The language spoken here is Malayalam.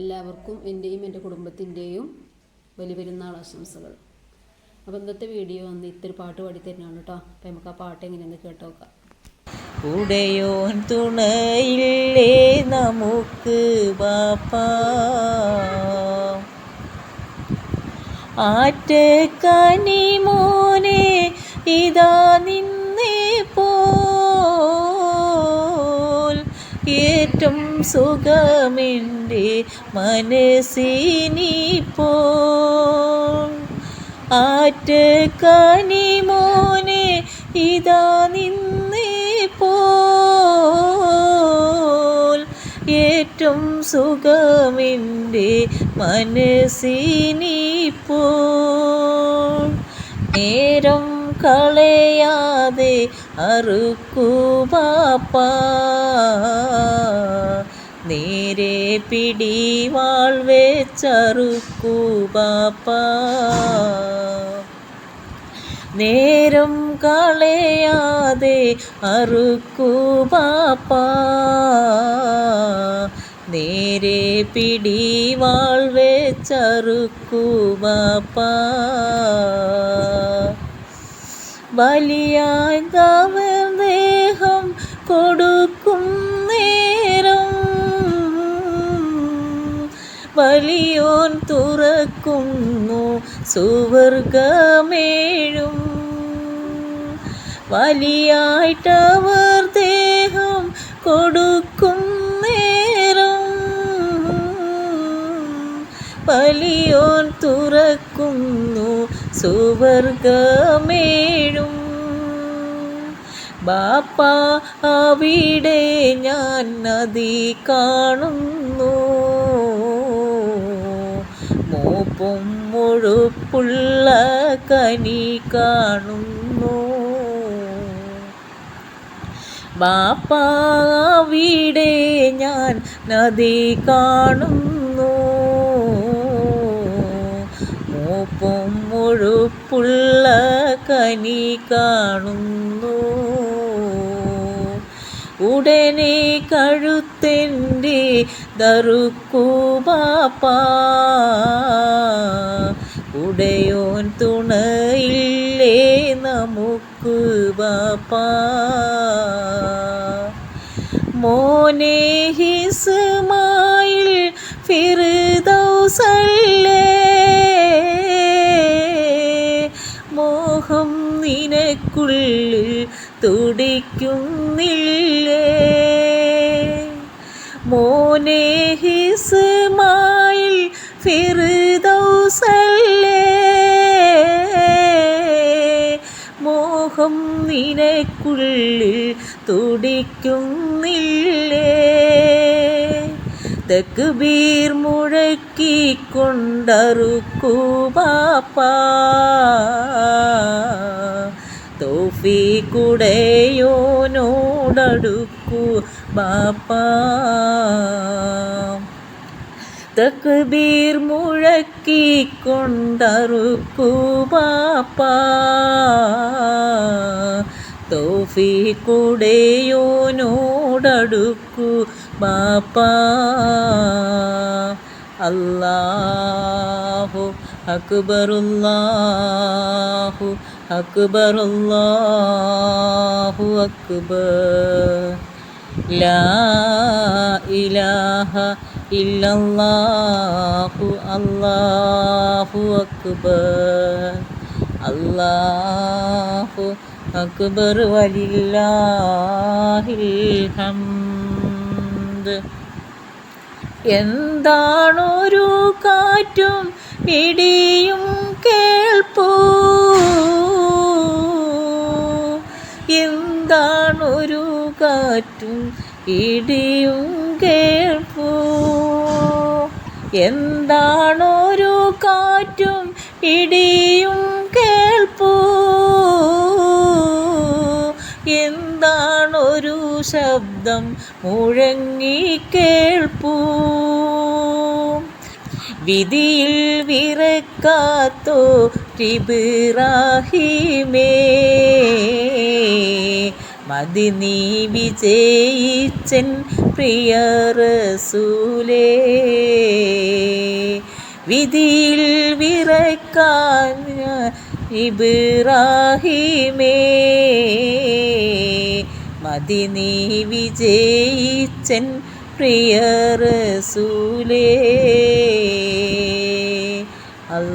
എല്ലാവർക്കും എന്റെയും എന്റെ കുടുംബത്തിന്റെയും വലിയ പെരുന്നാൾ ആശംസകൾ. അപ്പോൾ ഇന്നത്തെ വീഡിയോ വന്ന് ഇത്തിരി പാട്ട് പാടി തരുന്നതാണ് കേട്ടോ. അപ്പോൾ നമുക്ക് ആ പാട്ട് എങ്ങനെയെന്ന് കേട്ട് നോക്കാം. ഉടയോൻ തുണയില്ലേ നമുക്ക് ബാപ്പാ ആറ്റക്കനി മോനെ ഇതാ നിന്നേ സുഖമെന്റെ മനസ്സിനിപ്പോൾ. ആറ്റക്കനി മോനെ ഇതാ നിന്നേ പോൽ ഏറ്റവും സുഖമെന്റെ മനസ്സിനിപ്പോൾ. നേരം കളയാതെ അറുക്കൂ പാപ്പ. നേരെ പിടിവാൾ വെച്ചറുക്കൂ പാപ്പ. നേരം കളയാതെ അറുക്കൂ പാപ്പ. നേരെ പിടിവാൾ വെച്ചറുക്കൂ പാപ്പ. വലിയ കൊടുക്കും വലിയോൻ തുറക്കുന്നു സുവർഗമേഴും. വലിയായിട്ടവർ ദേഹം കൊടുക്കും നേരം. വലിയോൻ തുറക്കുന്നു സുവർഗമേഴും. ബാപ്പ അവിടെ ഞാൻ നദി കാണുന്നു. മുഴുപ്പുള്ള കനി കാണുന്നു. ബാപ്പാവിടെ ഞാൻ നദി കാണുന്നു. മൂപ്പും മുഴുപ്പുള്ള കനി കാണുന്നു. ഉടനെ കഴുത്തെന്റെ ദറുക്കൂ ബാപ്പ ഉടയോൻ തുണയില്ലേ നമുക്ക് ബാപ്പ. മോനെ ഹിസ്മായിൽ ഫിർദൗസല്ലേ. മോഹം നിനക്കുള്ളിൽ തുടിക്കുന്നില്ലേ. മോനെ ഹിസ്മായിൽ ഫിർദൗസല്ലേ? മോഹം നിനക്കുള്ളിൽ തുടിക്കുന്നില്ലേ? തക്ബീർ മുഴക്കിക്കൊണ്ടറുക്കൂ തോഫി കുടയോനോടടുക്കു ബാപ്പ. തക്ബീർ മുഴക്കി മുഴക്കിക്കൊണ്ടറുക്കൂ തോഫി കൂടെയോനോടടുക്കു ബാപ്പ അല്ലാഹു അക്ബറുല്ലാഹു അക്ബറുല്ലാഹു അക്ബർ. ഇലാഹ ഇല്ലല്ലാഹു അല്ലാഹു അക്ബർ. അല്ലാഹു അക്ബർ വലില്ലാഹിൽ ഹംദ്. എന്താണൊരു കാറ്റും ഇടിയും കാറ്റും ഇടിയും കേൾപ്പൂ. എന്താണൊരു കാറ്റും ഇടിയും കേൾപ്പൂ. എന്താണൊരു ശബ്ദം മുഴങ്ങി കേൾപ്പൂ. വിധിയിൽ വിറക്കാത്തോ ടിബിറാഹിമേ മതി നീ വിജയിച്ചൻ പ്രിയ റസൂലേ. വിധിയിൽ വിറക്കാൻ ഇബ്രാഹിമേ. മതി നീ വിജയിച്ചൻ പ്രിയ റസൂലേ. അ